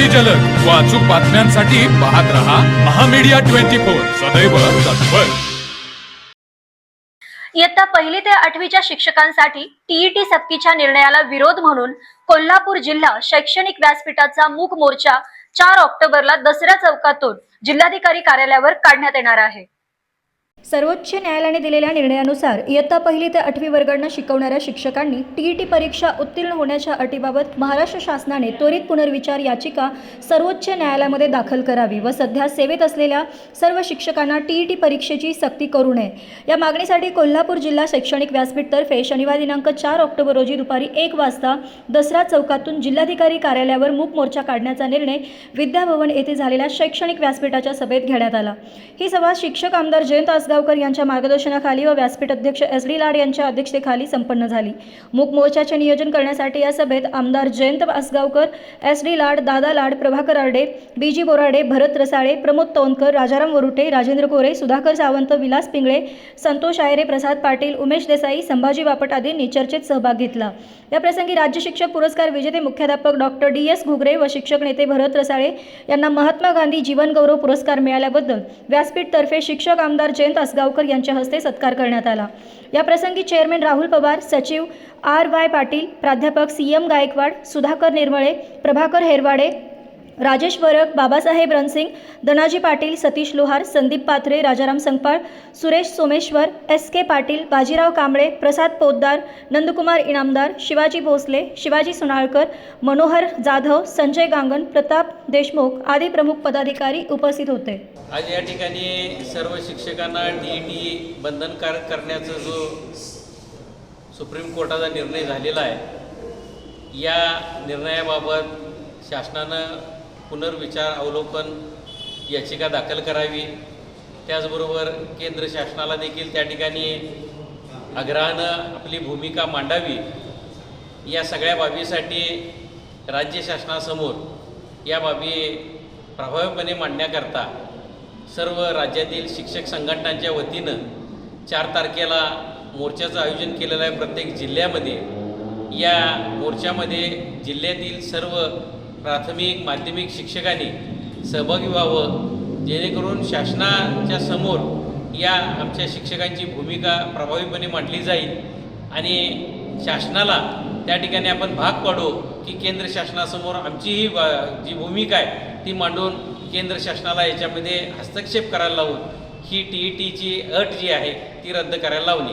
अगदी जलद. व अचूक बातम्यांसाठी पाहत रहा महामीडिया ट्वेंटी फोर. सदैव तत्पर. इयत्ता पहिली ते आठवीच्या शिक्षकांसाठी टीईटी सक्तीच्या निर्णयाला विरोध म्हणून कोल्हापूर जिल्हा शैक्षणिक व्यासपीठाचा मूक मोर्चा चार ऑक्टोबरला दसऱ्या चौकातून जिल्हाधिकारी कार्यालयावर काढण्यात येणार आहे. सर्वोच्च न्यायालयाने दिलेल्या निर्णयानुसार इयत्ता पहिली ते आठवी वर्गांना शिकवणाऱ्या शिक्षकांनी टीईटी परीक्षा उत्तीर्ण होण्याच्या अटीबाबत महाराष्ट्र शासनाने त्वरित पुनर्विचार याचिका सर्वोच्च न्यायालयामध्ये दाखल करावी व सध्या सेवेत असलेल्या सर्व शिक्षकांना टीईटी परीक्षेची सक्ती करू नये. या मागणीसाठी कोल्हापूर जिल्हा शैक्षणिक व्यासपीठतर्फे शनिवार दिनांक चार ऑक्टोबर रोजी दुपारी एक वाजता दसरा चौकातून जिल्हाधिकारी कार्यालयावर मूक मोर्चा काढण्याचा निर्णय विद्याभवन येथे झालेल्या शैक्षणिक व्यासपीठाच्या सभेत घेण्यात आला. ही सभा शिक्षक आमदार जयंत आसगावकर यांच्या मार्गदर्शनाखाली व व्यासपीठ अध्यक्ष एस डी लाड यांच्या अध्यक्षतेखाली संपन्न झाली. मूक मोर्चाचे नियोजन करण्यासाठी या सभेत आमदार जयंत आसगावकर एस डी लाड दादा लाड प्रभाकर आरडे बी जी बोराडे भरत रसाळे प्रमोद तोंडकर राजाराम वरुटे राजेंद्र कोरे सुधाकर सावंत विलास पिंगळे संतोष आयरे प्रसाद पाटील उमेश देसाई संभाजी बापट आदींनी चर्चेत सहभाग घेतला. याप्रसंगी राज्य शिक्षक पुरस्कार विजेते मुख्याध्यापक डॉक्टर डी एस घुगरे व शिक्षक नेते भरत रसाळे यांना महात्मा गांधी जीवनगौरव पुरस्कार मिळाल्याबद्दल व्यासपीठतर्फे शिक्षक आमदार जयंत आसगावकर यांच्या हस्ते सत्कार करण्यात आला. या प्रसंगी चेअरमॅन राहुल पवार सचिव आर वाय पाटील प्राध्यापक C M Gaikwad Sudhakar Nirmale Prabhakar Herwade Rajesh Varak Babasaheb Ransing Dhanaji Patil Satish Lohar Sandeep Pathare Rajaram Sangpal Suresh Someshwar S K Patil Bajirao Kamble Prasad Poddar Nandkumar Inamdar Shivaji Bhosale Shivaji Sunalkar Manohar Jadhav Sanjay Gangan Pratap Deshmukh आदी प्रमुख पदाधिकारी उपस्थित होते. आज या ठिकाणी सर्व शिक्षकांना डी टी बंधनकारक करण्याचा जो सुप्रीम कोर्टाचा निर्णय झालेला आहे या निर्णयाबाबत शासनानं पुनर्विचार अवलोकन याचिका दाखल करावी. त्याचबरोबर केंद्र शासनाला देखील त्या ठिकाणी आग्रहानं आपली भूमिका मांडावी. या सगळ्या बाबीसाठी राज्य शासनासमोर या बाबी प्रभावीपणे मांडण्याकरता सर्व राज्यातील शिक्षक संघटनांच्या वतीनं चार तारखेला मोर्चाचं आयोजन केलेलं आहे प्रत्येक जिल्ह्यामध्ये. या मोर्चामध्ये जिल्ह्यातील सर्व प्राथमिक माध्यमिक शिक्षकांनी सहभागी व्हावं जेणेकरून शासनाच्या समोर या आमच्या शिक्षकांची भूमिका प्रभावीपणे मांडली जाईल आणि शासनाला त्या ठिकाणी आपण भाग पाडू की केंद्र शासनासमोर आमची ही वा- जी भूमिका आहे ती मांडून केंद्र शासनाला याच्यामध्ये हस्तक्षेप करायला लावून ही टी ई टीची अट जी आहे ती रद्द करायला लावली.